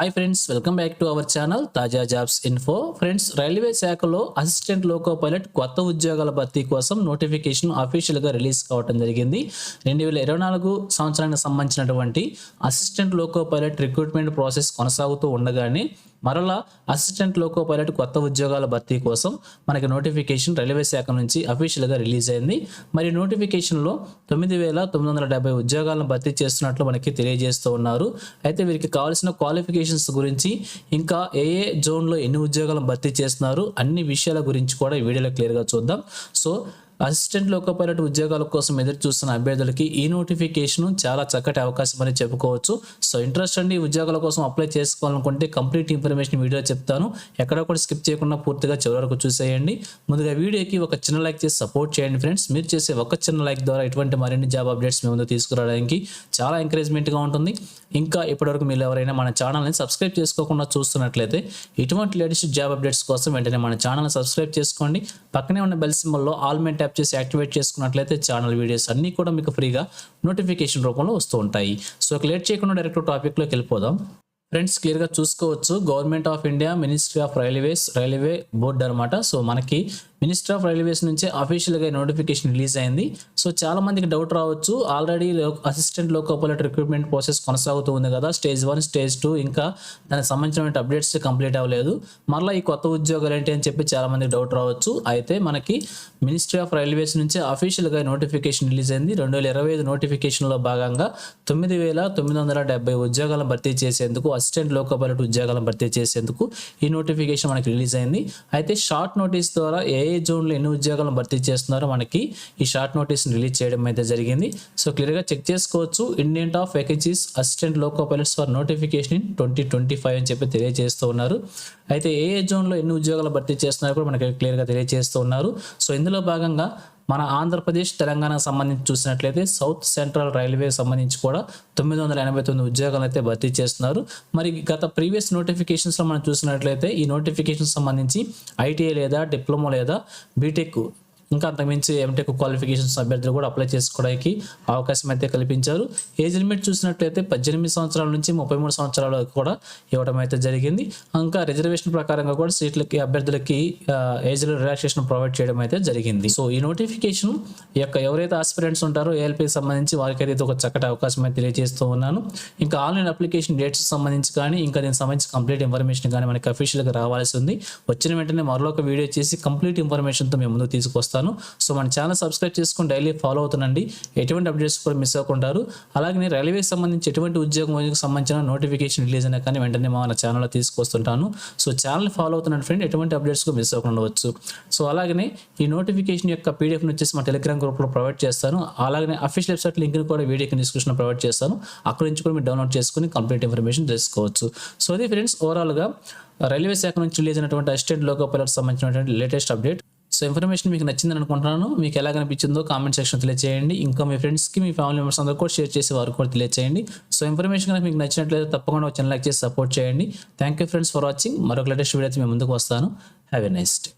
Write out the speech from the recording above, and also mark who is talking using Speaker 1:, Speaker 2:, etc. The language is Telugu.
Speaker 1: Hi friends welcome back to our channel తాజా జాబ్స్ ఇన్ఫో ఫ్రెండ్స్ రైల్వే శాఖలో అసిస్టెంట్ లోకో పైలట్ కొత్త ఉద్యోగాల భర్తీ కోసం నోటిఫికేషన్ అఫీషియల్గా రిలీజ్ కావడం జరిగింది. రెండు వేల ఇరవై నాలుగు సంవత్సరానికి సంబంధించినటువంటి assistant loco pilot recruitment process కొనసాగుతూ ఉండగానే మరలా అసిస్టెంట్ లోకో పైలట్ కొత్త ఉద్యోగాల భర్తీ కోసం మనకి నోటిఫికేషన్ రైల్వే శాఖ నుంచి అఫీషియల్గా రిలీజ్ అయింది. మరి నోటిఫికేషన్లో తొమ్మిది వేల తొమ్మిది వందల డెబ్బై ఉద్యోగాలను భర్తీ చేస్తున్నట్లు మనకి తెలియజేస్తూ ఉన్నారు. అయితే వీరికి కావాల్సిన క్వాలిఫికేషన్స్ గురించి ఇంకా ఏ ఏ జోన్లో ఎన్ని ఉద్యోగాలను భర్తీ చేస్తున్నారు అన్ని విషయాల గురించి కూడా ఈ వీడియోలో క్లియర్గా చూద్దాం. సో అసిస్టెంట్ లోకో పైలట్ ఉద్యోగాల కోసం ఎదురు చూస్తున్న అభ్యర్థులకి ఈ నోటిఫికేషన్ చాలా చక్కటి అవకాశం అని చెప్పుకోవచ్చు. సో ఇంట్రెస్ట్ అండి ఉద్యోగాల కోసం అప్లై చేసుకోవాలనుకుంటే కంప్లీట్ ఇన్ఫర్మేషన్ వీడియో చెప్తాను. ఎక్కడ కూడా స్కిప్ చేయకుండా పూర్తిగా చివరి వరకు చూసేయండి. ముందుగా వీడియోకి ఒక చిన్న లైక్ చేసి సపోర్ట్ చేయండి ఫ్రెండ్స్ మీరు చేసే ఒక చిన్న లైక్ ద్వారా ఇటువంటి మరిన్ని జాబ్ అప్డేట్స్ మీ ముందు తీసుకురావడానికి చాలా ఎంకరేజ్మెంట్గా ఉంటుంది. ఇంకా ఇప్పటివరకు మీరు ఎవరైనా మన ఛానల్ని సబ్స్క్రైబ్ చేసుకోకుండా చూస్తున్నట్లయితే ఇటువంటి లేటెస్ట్ జాబ్ అప్డేట్స్ కోసం వెంటనే మన ఛానల్ని సబ్స్క్రైబ్ చేసుకోండి. పక్కనే ఉన్న బెల్ సింబల్లో ఆల్ మెయిన్ ట్యాప్ చేసి యాక్టివేట్ చేసుకున్నట్లయితే ఛానల్ వీడియోస్ అన్నీ కూడా మీకు ఫ్రీగా నోటిఫికేషన్ రూపంలో వస్తూ ఉంటాయి. సో లేట్ చేయకుండా డైరెక్ట్ టాపిక్లోకి వెళ్ళిపోదాం. ఫ్రెండ్స్ క్లియర్గా చూసుకోవచ్చు. Government of India ministry of railways railway board అనమాట. సో మనకి మినిస్టర్ ఆఫ్ రైల్వేస్ నుంచే అఫీషియల్గా నోటిఫికేషన్ రిలీజ్ అయింది. సో చాలా మందికి డౌట్ రావచ్చు. Already assistant loco pilot recruitment process కొనసాగుతూ ఉంది కదా. స్టేజ్ వన్ స్టేజ్ టూ ఇంకా దానికి సంబంధించిన అప్డేట్స్ కంప్లీట్ అవ్వలేదు. మరలా ఈ కొత్త ఉద్యోగాలు ఏంటి అని చెప్పి చాలా మందికి డౌట్ రావచ్చు. అయితే మనకి మినిస్ట్రీ ఆఫ్ రైల్వేస్ నుంచే అఫీషియల్గా నోటిఫికేషన్ రిలీజ్ అయింది. రెండు వేల ఇరవై ఐదు నోటిఫికేషన్లో భాగంగా తొమ్మిది వేల తొమ్మిది వందల డెబ్బై ఉద్యోగాలను భర్తీ చేసేందుకు అసిస్టెంట్ లోకో పైలట్ ఉద్యోగాలను భర్తీ చేసేందుకు ఈ నోటిఫికేషన్ మనకి రిలీజ్ అయింది. అయితే షార్ట్ నోటీస్ ద్వారా ఏ ఏ జోన్లో ఎన్ని ఉద్యోగాలను భర్తీ చేస్తున్నారో మనకి ఈ షార్ట్ నోటీస్ని రిలీజ్ చేయడం అయితే జరిగింది. సో క్లియర్గా చెక్ చేసుకోవచ్చు. Indian of vacancies assistant loco pilots for notification in twenty twenty five అని చెప్పి తెలియజేస్తూ ఉన్నారు. అయితే ఏ ఏ జోన్లో ఎన్ని ఉద్యోగాలు భర్తీ చేస్తున్నారో కూడా మనకి క్లియర్గా తెలియజేస్తూ ఉన్నారు. సో ఇందులో భాగంగా మన ఆంధ్రప్రదేశ్ తెలంగాణకు సంబంధించి చూసినట్లయితే సౌత్ సెంట్రల్ రైల్వే సంబంధించి కూడా తొమ్మిది వందల ఎనభై తొమ్మిది ఉద్యోగాలు అయితే భర్తీ చేస్తున్నారు. మరి గత ప్రీవియస్ నోటిఫికేషన్స్లో మనం చూసినట్లయితే ఈ నోటిఫికేషన్ సంబంధించి ఐటీఐ లేదా డిప్లొమా లేదా బీటెక్ ఇంకా అంతకుమించి ఎంటెక్ క్వాలిఫికేషన్స్ అభ్యర్థులు కూడా అప్లై చేసుకోవడానికి అవకాశం అయితే కల్పించారు. ఏజ్ లిమిట్ చూసినట్లయితే పద్దెనిమిది సంవత్సరాల నుంచి ముప్పై మూడు సంవత్సరాల వరకు కూడా ఇవ్వడం అయితే జరిగింది. ఇంకా రిజర్వేషన్ ప్రకారంగా కూడా సీట్లకి అభ్యర్థులకి ఏజ్ రిలాక్సేషన్ ప్రొవైడ్ చేయడం అయితే జరిగింది. సో ఈ నోటిఫికేషన్ యొక్క ఎవరైతే ఆస్పిరెంట్స్ ఉంటారో ఏఎల్పీకి సంబంధించి వారికి అయితే ఒక చక్కటి అవకాశం అయితే తెలియజేస్తూ ఉన్నాను. ఇంకా ఆన్లైన్ అప్లికేషన్ డేట్స్ సంబంధించి కానీ ఇంకా దీనికి సంబంధించి కంప్లీట్ ఇన్ఫర్మేషన్ కానీ మనకి అఫీషియల్గా రావాల్సి ఉంది. వచ్చిన వెంటనే మరొక వీడియో చేసి కంప్లీట్ ఇన్ఫర్మేషన్తో మేము ముందు తీసుకొస్తాను. సో మన ఛానల్ సబ్స్క్రైబ్ చేసుకుని డైలీ ఫాలో అవుతుండండి. ఎటువంటి అప్డేట్స్ కూడా మిస్ అవ్వకుంటారు. అలాగే రైల్వేకి సంబంధించి ఎటువంటి ఉద్యోగం సంబంధించిన నోటిఫికేషన్ రిలీజ్ అయినా కానీ వెంటనే మన ఛానల్లో తీసుకొస్తుంటాను. సో ఛానల్ ఫాలో అవుతున్నాను ఫ్రెండ్ ఎటువంటి అప్డేట్స్ కూడా మిస్ అవ్వకుండా ఉండవచ్చు. సో అలాగనే ఈ నోటిఫికేషన్ యొక్క పీడిఎఫ్ని వచ్చేసి మా టెలిగ్రామ్ గ్రూప్లో ప్రొవైడ్ చేస్తాను. అలాగే అఫీషియల్ వెబ్సైట్ లింక్ కూడా వీడియో డిస్క్రిప్షన్ ప్రొవైడ్ చేస్తాను. అక్కడ నుంచి కూడా మీరు డౌన్లోడ్ చేసుకుని కంప్లీట్ ఇన్ఫర్మేషన్ తెలుసుకోవచ్చు. సో అది ఫ్రెండ్స్ ఓవరాల్గా రైల్వే శాఖ నుంచి రిలీజ్ అయినటువంటి అసిస్టెంట్ లోకో పైలట్ సంబంధించినటువంటి లేటెస్ట్ అప్డేట్. సో ఇన్ఫర్మేషన్ మీకు నచ్చిందని అనుకుంటున్నాను. మీకు ఎలా కనిపించిందో కామెంట్ సెక్షన్ తెలియజేయండి ఇంకా మీ ఫ్రెండ్స్కి మీ ఫ్యామిలీ మెంబర్స్ అందరూ కూడా షేర్ చేసి వారు కూడా తెలియజేయండి సో ఇన్ఫర్మేషన్ కనుక మీకు నచ్చినట్లయితే తప్పకుండా ఒక చిన్న లైక్ చేసి సపోర్ట్ చేయండి. Thank you friends for watching. మరొక లేటెస్ట్ వీడియో అయితే మేము ముందుకు వస్తాను. Have a nice day.